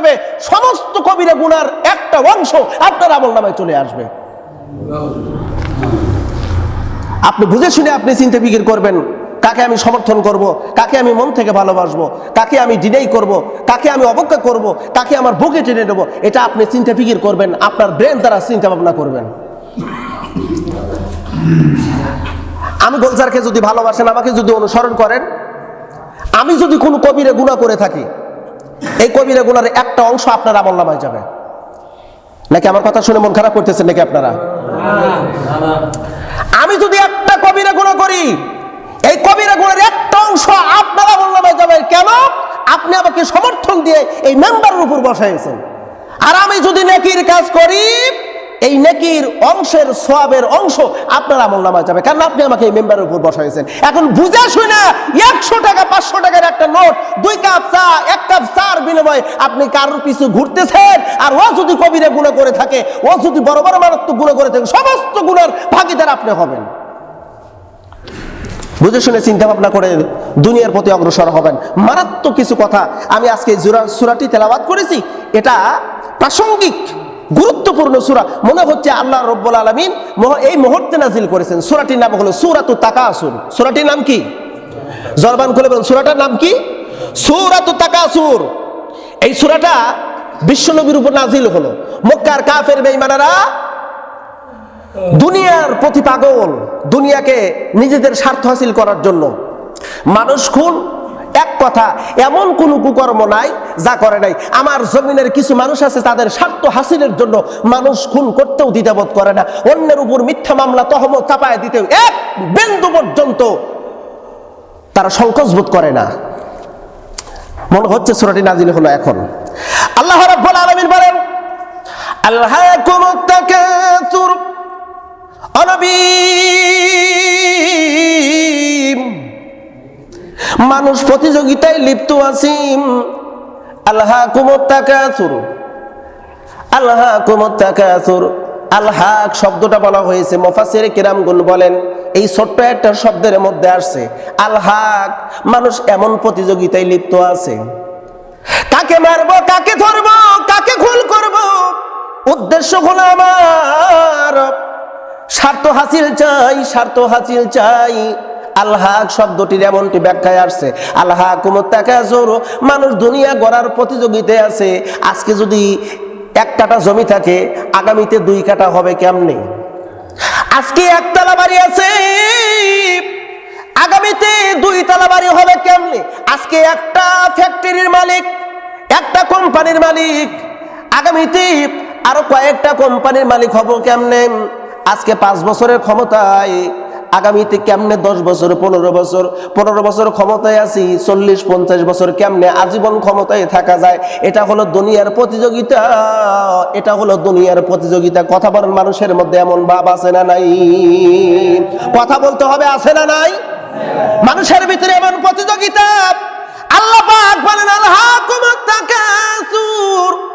করবে, সমস্ত কবিরা গুনার একটা অংশ আপনার আমল নামায় চলে আসবে। আপনি বুঝে শুনে আপনি চিন্তা ফিকির করবেন, কাকে আমি সমর্থন করব, কাকে আমি মন থেকে ভালোবাসবো, কাকে আমি ডিনাই করব, কাকে আমি অবজ্ঞা করব, কাকে আমার বুকে টেনে নেব, এটা আপনি চিন্তা ফিকির করবেন, আপনার ব্রেন দ্বারা চিন্তা ভাবনা করবেন। আমি গোলজারকে যদি ভালোবাসেন, আমাকে যদি অনুসরণ করেন, আমি যদি কোনো কবিরে গুণা করে থাকি এই কবিরা গুণার একটা অংশ আপনার আমল নামায় যাবে। নাকি আমার কথা শুনে মন খারাপ করতেছেন নাকি আপনারা? আমি যদি একটা কবিরা গুণ করি, এই কবিরা গুণের একটা অংশ আপনারা বললামে যাবে। কেন? আপনি আমাকে সমর্থন দিয়ে এই মেম্বারের উপর বসাইছেন। আর আমি যদি নাকির কাজ করি এই নেকির অংশের সোয়াবের অংশ আপনার আমল নামায় যাবে। কারণ আপনি আমাকে এই মেম্বারের উপর বসাইছেন। এখন বুঝে শুনে একশো টাকা, পাঁচশো টাকার একটা নোট, দুই কাপ চা, এক কাপ চার বিনিময়ে আপনি কারোর পিছু ঘুরতেছেন। আর ও যদি কবিরে গুণা করে থাকে, ও যদি বড় বড় মারাত্মক গুণা করে থাকে, সমস্ত গুণার ভাগিদার আপনি হবেন। বুঝে শুনে চিন্তা ভাবনা করে দুনিয়ার প্রতি অগ্রসর হবেন। মারাত্মক কিছু কথা আমি আজকে জুরা সুরাটি তেলাবাদ করেছি। এটা প্রাসঙ্গিক। গুরুত্বপূর্ণ সুরা। মনে হচ্ছে আল্লাহ রব্বুল আলমিন এই মুহূর্তে নাজিল করেছেন। সুরাটির নাম হলো সুরাতু আসুন সুরাটির নাম কি? জরবান খুলে বলুন, সুরাটার নাম কি? সুরাতু তাকাসুর। এই সুরাটা বিশ্বনবীর উপর নাজিল হলো। মক্কার কাফের বেইমানারা দুনিয়ার প্রতি পাগল, দুনিয়াকে নিজেদের স্বার্থ হাসিল করার জন্য। মানুষ খুন এক কথা, এমন কোনো কুকর্ম নাই যা করে নাই। আমার জমিনের কিছু মানুষ আছে, তাদের স্বার্থ হাসিলের জন্য মানুষ খুন করতেও দ্বিধাবোধ করে না। অন্যের উপর মিথ্যা মামলা, তহমত চাপায় দিতেও এক বিন্দু পর্যন্ত তারা সংকোচ বোধ করে না। মনে হচ্ছে সুরাটি নাজিল হলো এখন। আল্লাহ রাব্বুল আলামিন বলেন আল্লাহ তাকাসুর অনবীম মানুষ প্রতিযোগিতায় লিপ্ত আছিম। আল্লাহ কুমত্তাকাসুর আল্লাহ কুমত্তাকাসুর আলহাক শব্দটা বলা হয়েছে। মোফাসির কিরামগুন বলেন, এই ছোট্ট একটা শব্দের মধ্যে আসছে, আলহাক। মানুষ এমন প্রতিযোগিতায় লিপ্ত আছে। কাকে মারবো, কাকে ধরবো, কাকে খুন করব? উদ্দেশ্য হলো আমার। স্বার্থ হাসিল চাই, স্বার্থ হাসিল চাই। আল্লাহ শব্দটির এমনটি ব্যাখ্যায় আসছে। আল্লাহ কুমত্তাকাজোর মানুষ দুনিয়া গড়ার প্রতিযোগিতায় আছে। আজকে যদি এক কাটা জমি থাকে, আগামীতে দুই কাটা হবে কেমনে? আজকে একতলা বাড়ি আছে। আগামীতে দুই তলা বাড়ি হবে কেমনে? আজকে একটা ফ্যাক্টরির মালিক, একটা কোম্পানির মালিক। আগামীতে আরও কয়েকটা কোম্পানির মালিক হব কেমনে? আজকে পাঁচ বছরের ক্ষমতায় আগামীতে কেমনে দশ বছর, পনেরো বছর? পনেরো বছর ক্ষমতায় আছি, চল্লিশ, পঞ্চাশ বছর কেমনে আজীবন ক্ষমতায় থাকা যায়? এটা হলো দুনিয়ার প্রতিযোগিতা, এটা হলো দুনিয়ার প্রতিযোগিতা। কথা বলেন মানুষের মধ্যে এমন ভাব আছে না নাই? কথা বলতে হবে আছে না নাই? মানুষের ভিতরে এমন প্রতিযোগিতা। আল্লাহ পাক বলেন আল্লাহ কুমত্তাকাসুর আল্লাহ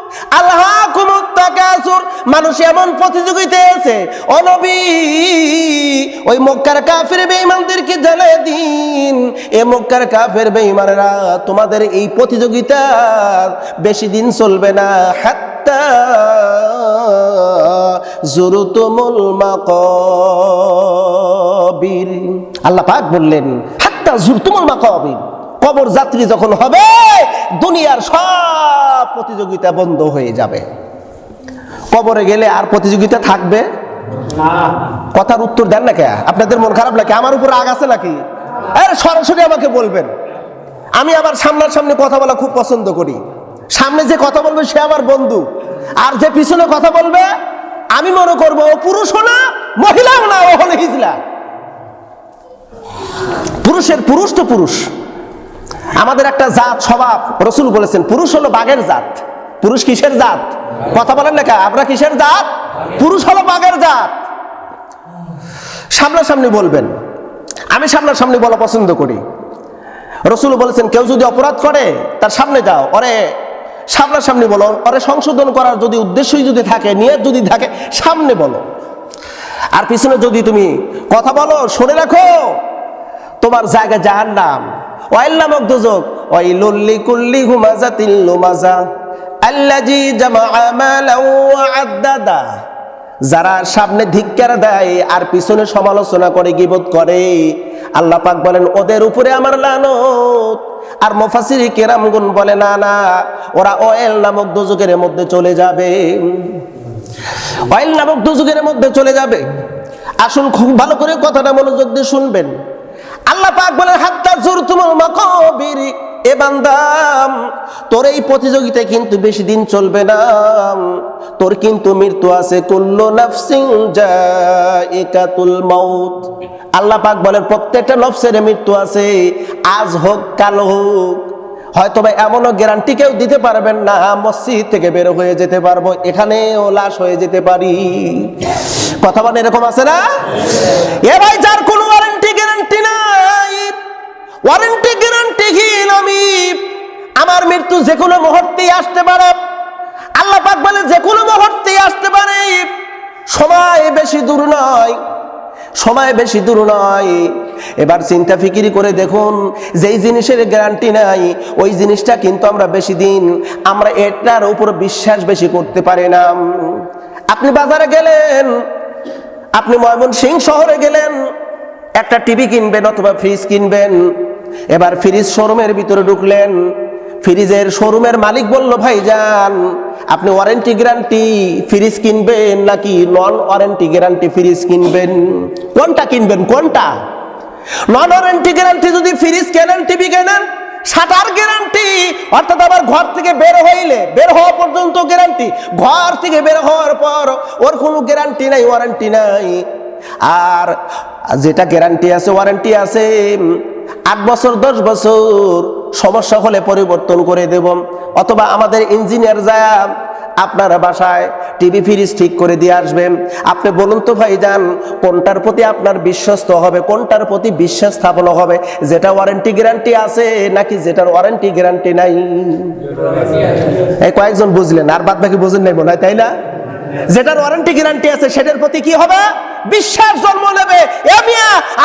কুমত্তাকাসুর মানুষ এমন প্রতিযোগিতায় আছে। অনবী, ওই মক্কার কাফের বেঈমানদেরকে জানায় দিন, এ মক্কার কাফের বেঈমানেরা, তোমাদের এই প্রতিযোগিতা বেশি দিন চলবে না। হাত্তা জুরুতুমুল মাকাবির। আল্লাহ পাক বললেন, হাত্তা জুরতুমুল মাকাবির। কবর যাত্রী যখন হবে, দুনিয়ার সব প্রতিযোগিতা বন্ধ হয়ে যাবে। কবরে গেলে আর প্রতিযোগিতা থাকবে? কথার উত্তর দেন না কে? আপনাদের মন খারাপ নাকি? আমার উপর রাগ আছে নাকি? আরে সরাসরি আমাকে বলবেন। আমি আবার সামনার সামনে কথা বলা খুব পছন্দ করি। সামনে যে কথা বলবে সে আমার বন্ধু। আর যে পিছনে কথা বলবে আমি মনে করব ও পুরুষও না মহিলাও না ও হলো হিজলা। পুরুষের পুরুষ তো পুরুষ। আমাদের একটা জাত স্বভাব রসুল বলেছেন পুরুষ হলো বাঘের জাত। পুরুষ কিসের জাত? কথা বলেন কে? আমরা কিসের জাত? পুরুষ হলো বাঘের জাত। সামনাসামনি বলবেন। আমি সামনাসামনি বলা পছন্দ করি। রসুল বলেছেন, কেউ যদি অপরাধ করে, তার সামনে যাও। ওরে সামনাসামনি বলো। ওরে সংশোধন করার যদি উদ্দেশ্যই যদি থাকে, নিয়ত যদি থাকে, সামনে বলো। আর পিছনে যদি তুমি কথা বলো, শুনে রাখো, তোমার জায়গা জাহার নাম ওয়াইল নামক দুজক ওয়াইলুল্লি কুল্লি হুমাজা তিল্লু মাজা আল্লাজি যারা সামনে ধিক্কার দেয় আর পিছনে সমালোচনা করে, গিবত করে, আল্লাহ পাক বলেন, ওদের উপরে আমার লানত। আর মুফাসসির কেরামগুন বলে, না না, ওরা অয়েল নামক দুযুগের মধ্যে চলে যাবে। অয়েল নামক দুযুগের মধ্যে চলে যাবে। আসুন খুব ভালো করে কথাটা মনোযোগ দিয়ে শুনবেন। আল্লাহ পাক বলেন, হাত্তা জুরতুমুল মাকাবির। এ বান্দাম, তোর এই প্রতিযোগিতায় কিন্তু বেশি দিন চলবে না। তোর কিন্তু মৃত্যু আছে মাউত। আল্লাহ পাক বলেন, প্রত্যেকটা নফসের মৃত্যু আছে, আজ হোক, কাল হোক। হয়তো বা এমনও গ্যারান্টি কেউ দিতে পারবেন না, মসজিদ থেকে বের হয়ে যেতে পারব, এখানেও লাশ হয়ে যেতে পারি। কথা বলে এরকম আছে না? এ ভাই, যার কোনো ওয়ারেন্টি গ্যারান্টি গ্যারান্টিহীন আমি। আমার মৃত্যু যে কোনো মুহূর্তেই আসতে পারে। আল্লাহ পাক বলে যে কোনো মুহূর্তেই আসতে পারে। সময় বেশি দূর নয়। সময় বেশি দূর নয়। এবার চিন্তা ফিকিরি করে দেখুন, যেই জিনিসের গ্যারান্টি নাই, ওই জিনিসটা কিন্তু আমরা বেশি দিন, আমরা এটার উপর বিশ্বাস বেশি করতে পারি না। আপনি বাজারে গেলেন, আপনি ময়মনসিং শহরে গেলেন, একটা টিভি কিনবেন অথবা ফ্রিজ কিনবেন এবার ফ্রিজ শোরুমের ভিতরে ঢুকলেন। ফ্রিজের শোরুমের মালিক বলল, ভাই যান, আপনি ওয়ারেন্টি গ্যারান্টি ফ্রিজ কিনবেন নাকি নন ওয়ারেন্টি গ্যারান্টি ফ্রিজ কিনবেন? কোনটা কিনবেন? কোনটা? নন ওয়ারেন্টি গ্যারান্টি যদি ফ্রিজ কেনেন টিভি কেনেন সাটার গ্যারান্টি অর্থাৎ আবার ঘর থেকে বের হইলে, বের হওয়া পর্যন্ত গ্যারান্টি ঘর থেকে বের হওয়ার পর ওর কোনো গ্যারান্টি নাই ওয়ারেন্টি নাই। আর যেটা গ্যারান্টি আছে ওয়ারেন্টি আছে। আট বছর, দশ বছর সমস্যা হলে পরিবর্তন করে দেব। অথবা আমাদের ইঞ্জিনিয়ার যায় আপনার বাসায় টিভি, ফ্রিজ ঠিক করে দিয়ে আসবেন। আপনি বলুন তো ভাই যান কোনটার প্রতি আপনার বিশ্বস্ত হবে, কোনটার প্রতি বিশ্বাস স্থাপন হবে? যেটা ওয়ারেন্টি গ্যারান্টি আছে নাকি যেটার ওয়ারেন্টি গ্যারান্টি নাই? এই কয়েকজন বুঝলেন, আর বাদ বাকি বুঝেন নাই মনে হয়, তাই না? যেটার ওয়ারেন্টি গ্যারান্টি আছে, সেটার প্রতি কি হবে? বিশ্বাস জন্ম নেবে।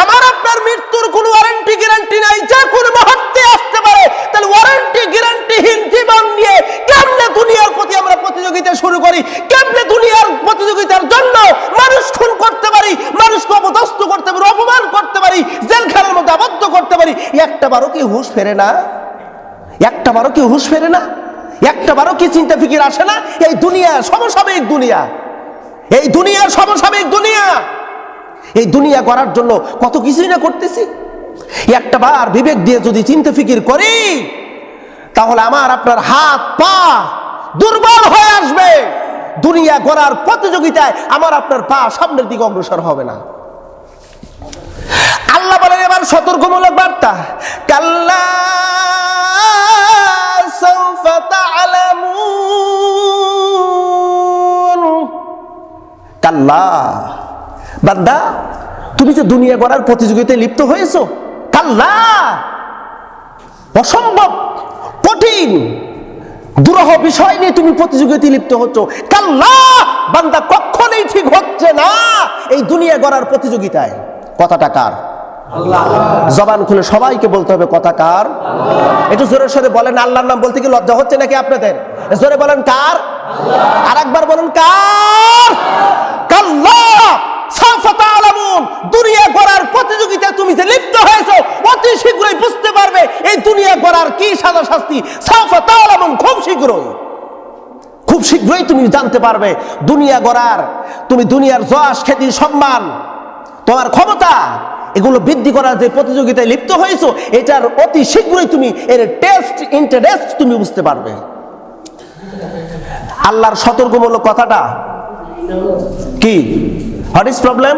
আমার আপনার মৃত্যুর কোনো ওয়ারেন্টি গ্যারান্টি নাই। যা কোন মুহূর্তে আসতে পারে। তাহলে ওয়ারেন্টি গ্যারান্টিহীন জীবন নিয়ে কেমনে দুনিয়ার প্রতি আমরা প্রতিযোগিতা শুরু করি? কেমনে দুনিয়ার প্রতিযোগিতার জন্য মানুষ খুন করতে পারি? মানুষকে অপদস্থ করতে পারি, অপমান করতে পারি, জেলখানার মধ্যে আবদ্ধ করতে পারি? একটা বারো কি হুঁশ ফেরে না? একটা বারও কি হুঁশ ফেরে না? একটা বারও কি চিন্তা ফিকির আসে না? এই দুনিয়া সমসাময়িক দুনিয়া। এই দুনিয়ার সমসাময়িক দুনিয়া। এই দুনিয়া করার জন্য কত কিছুই না করতেছি। একটা বার বিবেক দিয়ে যদি চিন্তা ফিকির করি, তাহলে আমার আপনার হাত পা দুর্বল হয়ে আসবে। দুনিয়া গড়ার প্রতিযোগিতায় আমার আপনার পা সামনের দিকে অগ্রসর হবে না। আল্লাহ বলেন এবার সতর্কমূলক বার্তা। কাল্লা কাল্লা বান্দা তুমি যে দুনিয়া গড়ার প্রতিযোগিতায় লিপ্ত হয়েছো কাল্লা অসম্ভব কঠিন দুরহ বিষয় নিয়ে তুমি প্রতিযোগিতায় লিপ্ত হচ্ছ কাল্লা বান্দা কখনোই ঠিক হচ্ছে না এই দুনিয়া গড়ার প্রতিযোগিতায়। কথাটা কার? জবান খুলে সবাইকে বলতে হবে কথা কার? একটু জোরের সাথে বলেন আল্লাহর নাম বলতে কি লজ্জা হচ্ছে নাকি আপনাদের? জোরে বলেন কার? আর একবার বলেন কার কাল্লা সাউফা তা'লামুন দুনিয়া গড়ার প্রতিযোগিতায় যে লিপ্ত হয়েছো, অতি শীঘ্রই বুঝতে পারবে এই দুনিয়া গড়ার কি সাজা শাস্তি। সাউফা তা'লামুন খুব শীঘ্রই। খুব শীঘ্রই তুমি জানতে পারবে, দুনিয়া গড়ার, তুমি দুনিয়ার যশ খ্যাতি সম্মান, তোমার ক্ষমতা, এগুলো বৃদ্ধি করার যে প্রতিযোগিতায় লিপ্ত হয়েছো, এটার অতি শীঘ্রই তুমি এর টেস্ট ইন্টারেস্ট তুমি বুঝতে পারবে। আল্লাহর সতর্কমূলক কথাটা কি? What is problem